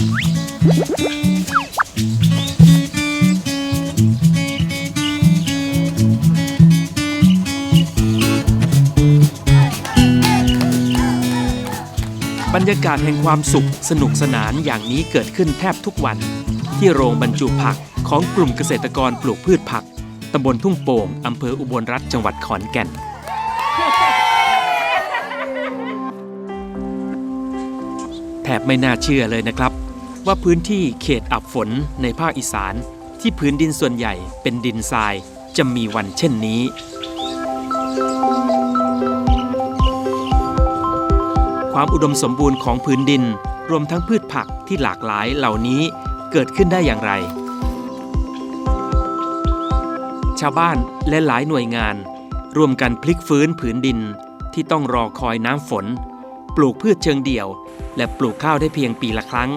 บรรยากาศแห่งความสุขสนุกสนานอย่างนี้เกิดขึ้นแทบทุกวัน ที่โรงบรรจุผักของกลุ่มเกษตรกรปลูกพืชผัก ตำบลทุ่งโป่ง อำเภออุบลรัฐจังหวัดขอนแก่น แทบไม่น่าเชื่อเลยนะครับ ว่าพื้นที่เขตอับฝนในภาคอีสาน ที่พื้นดินส่วนใหญ่เป็นดินทรายจะมีวันเช่นนี้ ความอุดมสมบูรณ์ของพื้นดิน รวมทั้งพืชผักที่หลากหลายเหล่านี้เกิดขึ้นได้อย่างไร ชาวบ้านและหลายหน่วยงาน ร่วมกันพลิกฟื้นผืนดินที่ต้องรอคอยน้ำฝน ปลูกพืชเชิงเดี่ยว และปลูกข้าวได้เพียงปีละครั้ง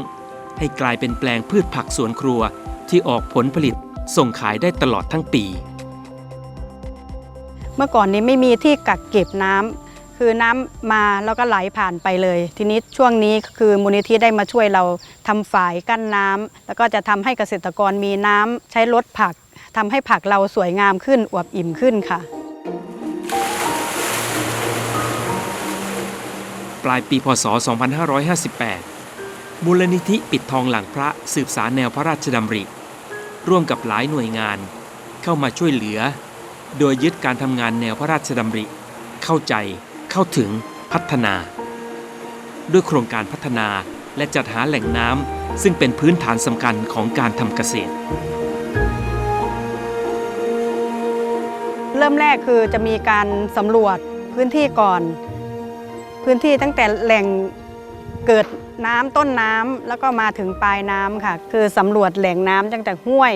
ให้กลายเป็นแปลงพืชผักสวนครัวที่ออกผลผลิตส่งขายได้ตลอดทั้งปี เมื่อก่อนนี้ไม่มีที่กักเก็บน้ำคือน้ำมาแล้วก็ไหลผ่านไปเลย ทีนี้ช่วงนี้คือมูลนิธิได้มาช่วยเราทำฝายกั้นน้ำแล้วก็จะทำให้เกษตรกรมีน้ำใช้ลดผักทำให้ผักเราสวยงามขึ้นอวบอิ่มขึ้นค่ะ ปลายปีพศ 2558 มูลนิธิปิดทองหลังพระสืบสารแนวพระราชดำริ ร่วมกับหลายหน่วยงาน เข้ามาช่วยเหลือ โดยยึดการทำงานแนวพระราชดำริ เข้าใจ เข้าถึงพัฒนา ด้วยโครงการพัฒนาและจัดหาแหล่งน้ำซึ่งเป็นพื้นฐานสำคัญของการทำเกษตร เริ่มแรกคือจะมีการสำรวจพื้นที่ก่อน พื้นที่ตั้งแต่แหล่ง เกิดน้ำต้นน้ำแล้วก็มาถึงปลายน้ำค่ะ คือสำรวจแหล่งน้ำตั้งแต่ห้วย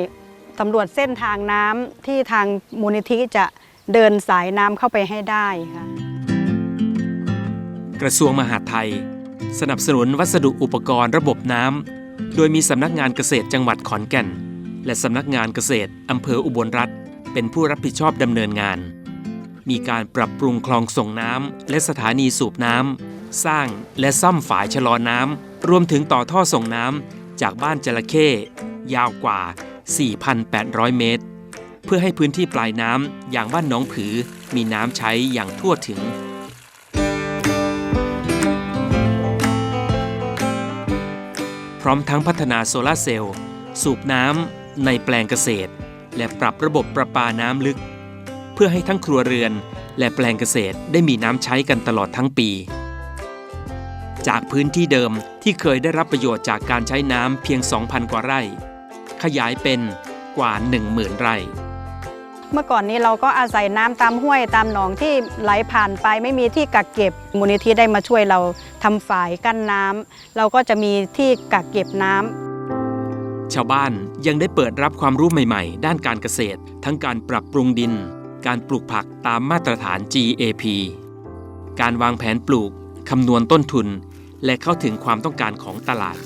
สำรวจเส้นทางน้ำที่ทางมูลนิธิจะเดินสายน้ำเข้าไปให้ได้ค่ะ กระทรวงมหาดไทย สนับสนุนวัสดุอุปกรณ์ระบบน้ำโดยมีสำนักงานเกษตรจังหวัดขอนแก่น และสำนักงานเกษตรอำเภออุบลรัฐเป็นผู้รับผิดชอบดำเนินงาน มีการปรับปรุงคลองส่งน้ำและสถานีสูบน้ำสร้างและซ่อมฝายชะลอน้ำรวมถึงต่อท่อส่งน้ำจากบ้านจระเข้ยาวกว่า 4,800 เมตร เพื่อให้พื้นที่ปลายน้ำอย่างบ้านหนองผือมีน้ำใช้อย่างทั่วถึงพร้อมทั้งพัฒนาโซลาร์เซลล์ สูบน้ำในแปลงเกษตร และปรับระบบประปาน้ำลึก เพื่อให้ทั้งครัวเรือน และแปลงเกษตรได้มีน้ำใช้กันตลอดทั้งปี จากพื้นที่เดิมที่เคยได้รับประโยชน์จากการใช้น้ำเพียง 2,000 กว่าไร่ ขยายเป็นกว่า 10,000 ไร่ เมื่อก่อนนี้เราก็อาศัยน้ำตามห้วยตามหนองที่ไหลผ่านไปไม่มีที่กักเก็บมูลนิธิได้มาช่วยเราทำฝายกั้นน้ำเราก็จะมีที่กักเก็บน้ำชาวบ้านยังได้เปิดรับความรู้ใหม่ๆ ด้านการเกษตร ทั้งการปรับปรุงดิน การปลูกผักตามมาตรฐาน GAP การวางแผนปลูก คำนวณต้นทุน และเข้าถึงความต้องการของตลาด